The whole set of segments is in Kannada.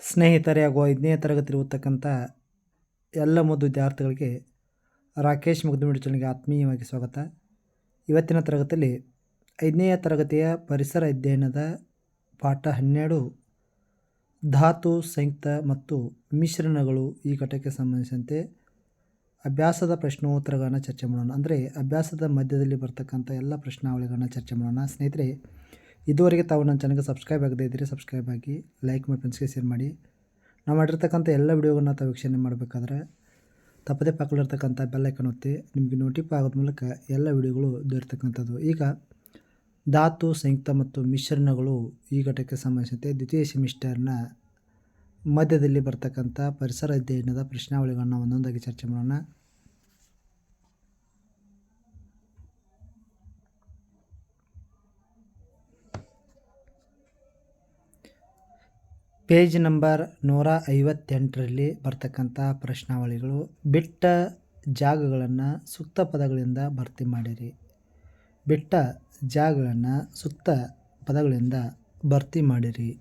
ಸ್ನೇಹಿತರೆ ಹಾಗೂ ಐದನೇ ತರಗತಿ ಓದ್ತಕ್ಕಂಥ ಎಲ್ಲ ಮುದ್ದು ವಿದ್ಯಾರ್ಥಿಗಳಿಗೆ ರಾಕೇಶ್ ಮುಗ್ದುಮಿಡಿ ಚಾನಲ್ಗೆ ಆತ್ಮೀಯವಾಗಿ ಸ್ವಾಗತ. ಇವತ್ತಿನ ತರಗತಿಯಲ್ಲಿ ಐದನೇ ತರಗತಿಯ ಪರಿಸರ ಅಧ್ಯಯನದ ಪಾಠ ಹನ್ನೆರಡು, ಧಾತು, ಸಂಯುಕ್ತ ಮತ್ತು ಮಿಶ್ರಣಗಳು ಈ ಘಟಕಕ್ಕೆ ಸಂಬಂಧಿಸಿದಂತೆ ಅಭ್ಯಾಸದ ಪ್ರಶ್ನೋತ್ತರಗಳನ್ನು ಚರ್ಚೆ ಮಾಡೋಣ. ಅಂದರೆ ಅಭ್ಯಾಸದ ಮಧ್ಯದಲ್ಲಿ ಬರ್ತಕ್ಕಂಥ ಎಲ್ಲ ಪ್ರಶ್ನಾವಳಿಗಳನ್ನು ಚರ್ಚೆ ಮಾಡೋಣ. ಸ್ನೇಹಿತರೆ ಇದುವರೆಗೆ ತಾವು ನನ್ನ ಚಾನಲ್ಗೆ ಸಬ್ಸ್ಕ್ರೈಬ್ ಆಗದೇ ಇದ್ದರೆ ಸಬ್ಸ್ಕ್ರೈಬ್ ಆಗಿ ಲೈಕ್ ಮಾಡಿ ಫ್ರೆಂಡ್ಸ್ಗೆ ಶೇರ್ ಮಾಡಿ. ನಾವು ಮಾಡಿರ್ತಕ್ಕಂಥ ಎಲ್ಲ ವಿಡಿಯೋಗಳನ್ನ ತಾವು ವೀಕ್ಷಣೆ ಮಾಡಬೇಕಾದ್ರೆ ತಪ್ಪದೇ ಪಕ್ಕದಲ್ಲಿರ್ತಕ್ಕಂಥ ಬೆಲ್ಲೈಕನ್ ಒತ್ತಿ ನಿಮಗೆ ನೋಟಿಫೈ ಆಗೋದ ಮೂಲಕ ಎಲ್ಲ ವಿಡಿಯೋಗಳು ದೊರೆತಕ್ಕಂಥದ್ದು. ಈಗ ಧಾತು, ಸಂಯುಕ್ತ ಮತ್ತು ಮಿಶ್ರಣಗಳು ಈ ಘಟಕಕ್ಕೆ ಸಂಬಂಧಿಸಿದಂತೆ ದ್ವಿತೀಯ ಸೆಮಿಸ್ಟರ್ನ ಮಧ್ಯದಲ್ಲಿ ಬರ್ತಕ್ಕಂಥ ಪರಿಸರ ಅಧ್ಯಯನದ ಪ್ರಶ್ನಾವಳಿಗಳನ್ನ ಒಂದೊಂದಾಗಿ ಚರ್ಚೆ ಮಾಡೋಣ. ಪೇಜ್ ನಂಬರ್ ನೂರ ಐವತ್ತೆಂಟರಲ್ಲಿ ಬರ್ತಕ್ಕಂಥ ಪ್ರಶ್ನಾವಳಿಗಳು. ಬಿಟ್ಟ ಜಾಗಗಳನ್ನು ಸೂಕ್ತ ಪದಗಳಿಂದ ಭರ್ತಿ ಮಾಡಿರಿ. ಬಿಟ್ಟ ಜಾಗಗಳನ್ನು ಸೂಕ್ತ ಪದಗಳಿಂದ ಭರ್ತಿ ಮಾಡಿರಿ.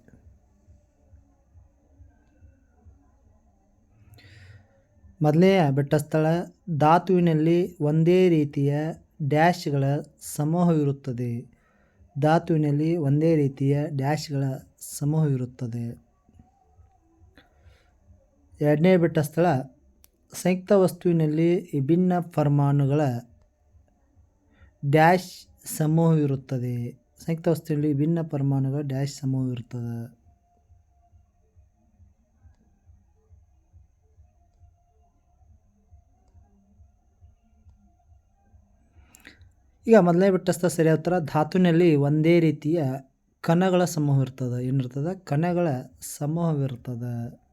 ಮೊದಲನೆಯ ಬೆಟ್ಟ ಸ್ಥಳ, ಧಾತುವಿನಲ್ಲಿ ಒಂದೇ ರೀತಿಯ ಡ್ಯಾಶ್ಗಳ ಸಮೂಹವಿರುತ್ತದೆ. ಧಾತುವಿನಲ್ಲಿ ಒಂದೇ ರೀತಿಯ ಡ್ಯಾಶ್ಗಳ ಸಮೂಹವಿರುತ್ತದೆ. ಎರಡನೇ ಬಿಟ್ಟ ಸ್ಥಳ ಸಂಯುಕ್ತ ವಸ್ತುವಿನಲ್ಲಿ ವಿಭಿನ್ನ ಪರಮಾಣುಗಳ ಡ್ಯಾಶ್ ಸಮೂಹವಿರುತ್ತದೆ. ಸಂಯುಕ್ತ ವಸ್ತುವಿನಲ್ಲಿ ವಿಭಿನ್ನ ಪರಮಾಣುಗಳ ಡ್ಯಾಶ್ ಸಮೂಹವಿರುತ್ತದೆ. ಈಗ ಮೊದಲನೇ ಬಿಟ್ಟಸ್ಥ ಸರಿಯಾದ ಉತ್ತರ, ಧಾತುವಿನಲ್ಲಿ ಒಂದೇ ರೀತಿಯ ಕಣಗಳ ಸಮೂಹ ಇರ್ತದೆ ಏನಿರ್ತದೆ ಕಣಗಳ ಸಮೂಹವಿರ್ತದೆ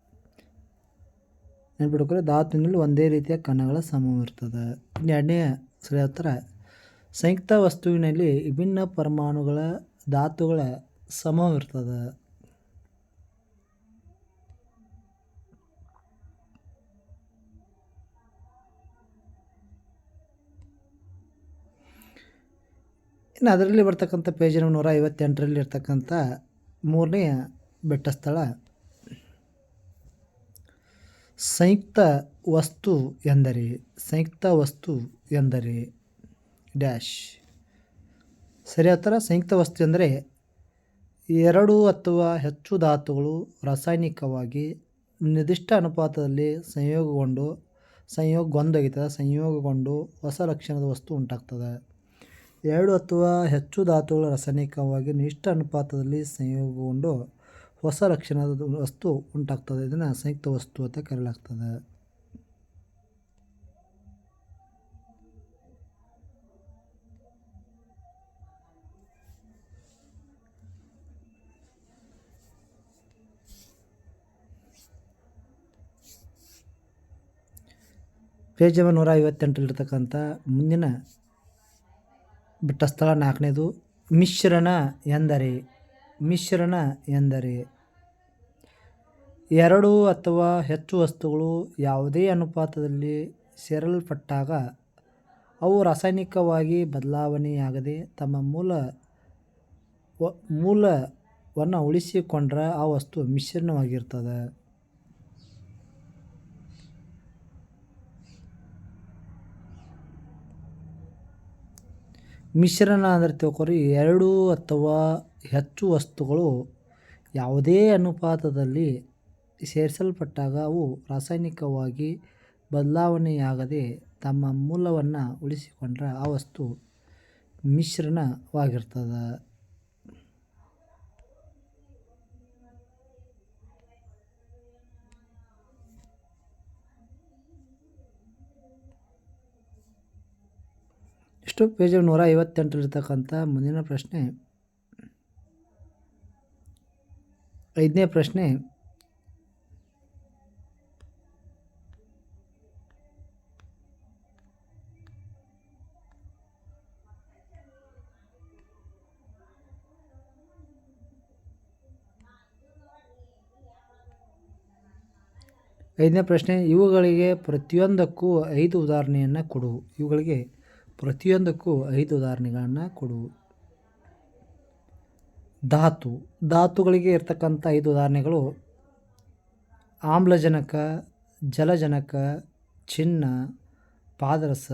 ನೆನ್ಪಿಡ್ಕೊರಿ ಧಾತುವಿನಲ್ಲಿ ಒಂದೇ ರೀತಿಯ ಕಣಗಳ ಸಮೂಹ ಇರ್ತದೆ. ಎರಡನೇ ಸರಿಯಾದ ಉತ್ತರ, ಸಂಯುಕ್ತ ವಸ್ತುವಿನಲ್ಲಿ ವಿಭಿನ್ನ ಪರಮಾಣುಗಳ ಧಾತುಗಳ ಸಮೂಹ ಇರ್ತದೆ. ಇನ್ನು ಅದರಲ್ಲಿ ಬರ್ತಕ್ಕಂಥ ಪೇಜ್ ನೂರ ಐವತ್ತೆಂಟರಲ್ಲಿ ಇರ್ತಕ್ಕಂಥ ಮೂರನೇ ಬೆಟ್ಟ ಸ್ಥಳ ಸಂಯುಕ್ತ ವಸ್ತು ಎಂದರೆ, ಸಂಯುಕ್ತ ವಸ್ತು ಎಂದರೆ, ಡ್ಯಾಶ್. ಸರಿಯಾದ ಥರ ಸಂಯುಕ್ತ ವಸ್ತು ಎಂದರೆ, ಎರಡು ಅಥವಾ ಹೆಚ್ಚು ಧಾತುಗಳು ರಾಸಾಯನಿಕವಾಗಿ ನಿರ್ದಿಷ್ಟ ಅನುಪಾತದಲ್ಲಿ ಸಂಯೋಗಗೊಂಡು ಸಂಯೋಗಗೊಂದೊಗಿತದೆ ಸಂಯೋಗಗೊಂಡು ಹೊಸ ಲಕ್ಷಣದ ವಸ್ತು ಉಂಟಾಗ್ತದೆ. ಎರಡು ಅಥವಾ ಹೆಚ್ಚು ಧಾತುಗಳು ರಾಸಾಯನಿಕವಾಗಿ ನಿರ್ದಿಷ್ಟ ಅನುಪಾತದಲ್ಲಿ ಸಂಯೋಗಗೊಂಡು ಹೊಸ ಲಕ್ಷಣದ ವಸ್ತು ಉಂಟಾಗ್ತದೆ. ಇದನ್ನು ಸಂಯುಕ್ತ ವಸ್ತು ಅಂತ ಕರೆಯಲಾಗ್ತದೆ. ಪೇಜ್ ನೂರ ಐವತ್ತೆಂಟರಲ್ಲಿರ್ತಕ್ಕಂಥ ಮುಂದಿನ ಬಿಟ್ಟ ಸ್ಥಳ ನಾಲ್ಕನೇದು ಮಿಶ್ರಣ ಎಂದರೆ ಮಿಶ್ರಣ ಎಂದರೆ. ಎರಡು ಅಥವಾ ಹೆಚ್ಚು ವಸ್ತುಗಳು ಯಾವುದೇ ಅನುಪಾತದಲ್ಲಿ ಸೇರಲ್ಪಟ್ಟಾಗ, ಅವು ರಾಸಾಯನಿಕವಾಗಿ ಬದಲಾವಣೆಯಾಗದೆ ತಮ್ಮ ಮೂಲ ವ, ಮೂಲವನ್ನು ಉಳಿಸಿಕೊಂಡ್ರೆ ಆ ವಸ್ತು ಮಿಶ್ರಣವಾಗಿರ್ತದೆ. ಮಿಶ್ರಣ ಅಂದರೆ ತಿಳ್ಕೊರಿ ಎರಡು ಅಥವಾ ಹೆಚ್ಚು ವಸ್ತುಗಳು ಯಾವುದೇ ಅನುಪಾತದಲ್ಲಿ ಸೇರಿಸಲ್ಪಟ್ಟಾಗ ಅವು ರಾಸಾಯನಿಕವಾಗಿ ಬದಲಾವಣೆಯಾಗದೆ ತಮ್ಮ ಮೂಲವನ್ನು ಉಳಿಸಿಕೊಂಡ್ರೆ ಆ ವಸ್ತು ಮಿಶ್ರಣವಾಗಿರ್ತದ. ಇಷ್ಟು ಪೇಜ್ ನೂರ ಐವತ್ತೆಂಟರಿರ್ತಕ್ಕಂಥ ಮುಂದಿನ ಪ್ರಶ್ನೆ. ಐದನೇ ಪ್ರಶ್ನೆ ಐದನೇ ಪ್ರಶ್ನೆ, ಇವುಗಳಿಗೆ ಪ್ರತಿಯೊಂದಕ್ಕೂ ಐದು ಉದಾಹರಣೆಯನ್ನು ಕೊಡು. ಇವುಗಳಿಗೆ ಪ್ರತಿಯೊಂದಕ್ಕೂ ಐದು ಉದಾಹರಣೆಗಳನ್ನು ಕೊಡು. ಧಾತು. ಧಾತುಗಳಿಗೆ ಇರ್ತಕ್ಕಂಥ ಐದು ಉದಾಹರಣೆಗಳು ಆಮ್ಲಜನಕ, ಜಲಜನಕ, ಚಿನ್ನ, ಪಾದರಸ,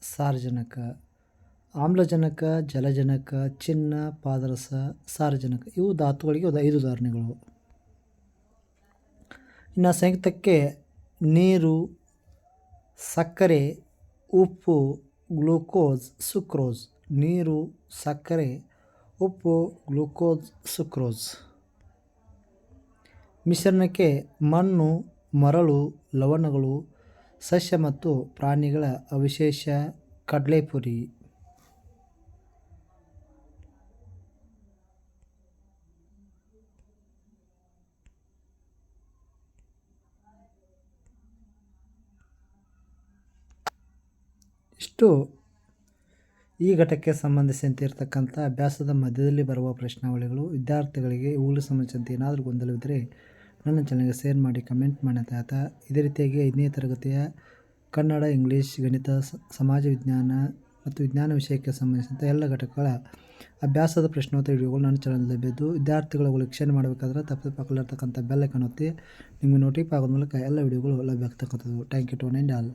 ಸಾರಜನಕ. ಆಮ್ಲಜನಕ, ಜಲಜನಕ, ಚಿನ್ನ, ಪಾದರಸ, ಸಾರಜನಕ. ಇವು ಧಾತುಗಳಿಗೆ ಒಂದು ಐದು ಉದಾಹರಣೆಗಳು. ಇನ್ನು ಸಂಯುಕ್ತಕ್ಕೆ ನೀರು, ಸಕ್ಕರೆ, ಉಪ್ಪು, ಗ್ಲೂಕೋಸ್, ಸುಕ್ರೋಸ್. ನೀರು, ಸಕ್ಕರೆ, ಉಪ್ಪು, ಗ್ಲೂಕೋಸ್, ಸುಕ್ರೋಸ್. ಮಿಶ್ರಣಕ್ಕೆ ಮಣ್ಣು, ಮರಳು, ಲವಣಗಳು, ಸಸ್ಯ ಮತ್ತು ಪ್ರಾಣಿಗಳ ಅವಶೇಷ ಕಡಲೆಪುರಿ. ಇಷ್ಟು ಈ ಘಟಕ್ಕೆ ಸಂಬಂಧಿಸಿದಂತೆ ಇರತಕ್ಕಂಥ ಅಭ್ಯಾಸದ ಮಧ್ಯದಲ್ಲಿ ಬರುವ ಪ್ರಶ್ನಾವಳಿಗಳು ವಿದ್ಯಾರ್ಥಿಗಳಿಗೆ ಇವುಗಳಿಗೆ ಸಂಬಂಧಿಸಿದಂತೆ ಏನಾದರೂ ಗೊಂದಲವಿದ್ದರೆ ನನ್ನ ಚಾನಲ್ಗೆ ಶೇರ್ ಮಾಡಿ ಕಮೆಂಟ್ ಮಾಡಿ ಆತ ಇದೇ ರೀತಿಯಾಗಿ ಐದನೇ ತರಗತಿಯ ಕನ್ನಡ, ಇಂಗ್ಲೀಷ್, ಗಣಿತ ಸಮಾಜ ವಿಜ್ಞಾನ ಮತ್ತು ವಿಜ್ಞಾನ ವಿಷಯಕ್ಕೆ ಸಂಬಂಧಿಸಿದಂಥ ಎಲ್ಲ ಘಟಕಗಳ ಅಭ್ಯಾಸದ ಪ್ರಶ್ನೋತ್ತರ ವಿಡಿಯೋಗಳು ನನ್ನ ಚಾನಲ್ ಲಭ್ಯದ್ದು ವಿದ್ಯಾರ್ಥಿಗಳು ವೀಕ್ಷಣೆ ಮಾಡಬೇಕಾದ್ರೆ ತಪ್ಪದೆ ಪಕ್ಕದಲ್ಲಿರ್ತಕ್ಕಂಥ ಬೆಲ್ ಕಾಣುತ್ತೆ ನಿಮಗೆ ನೋಟಿಫೈ ಆಗೋದ ಮೂಲಕ ಎಲ್ಲ ವಿಡಿಯೋಗಳು ಲಭ್ಯ ಆಗ್ತಕ್ಕಂಥದ್ದು. Thank you to all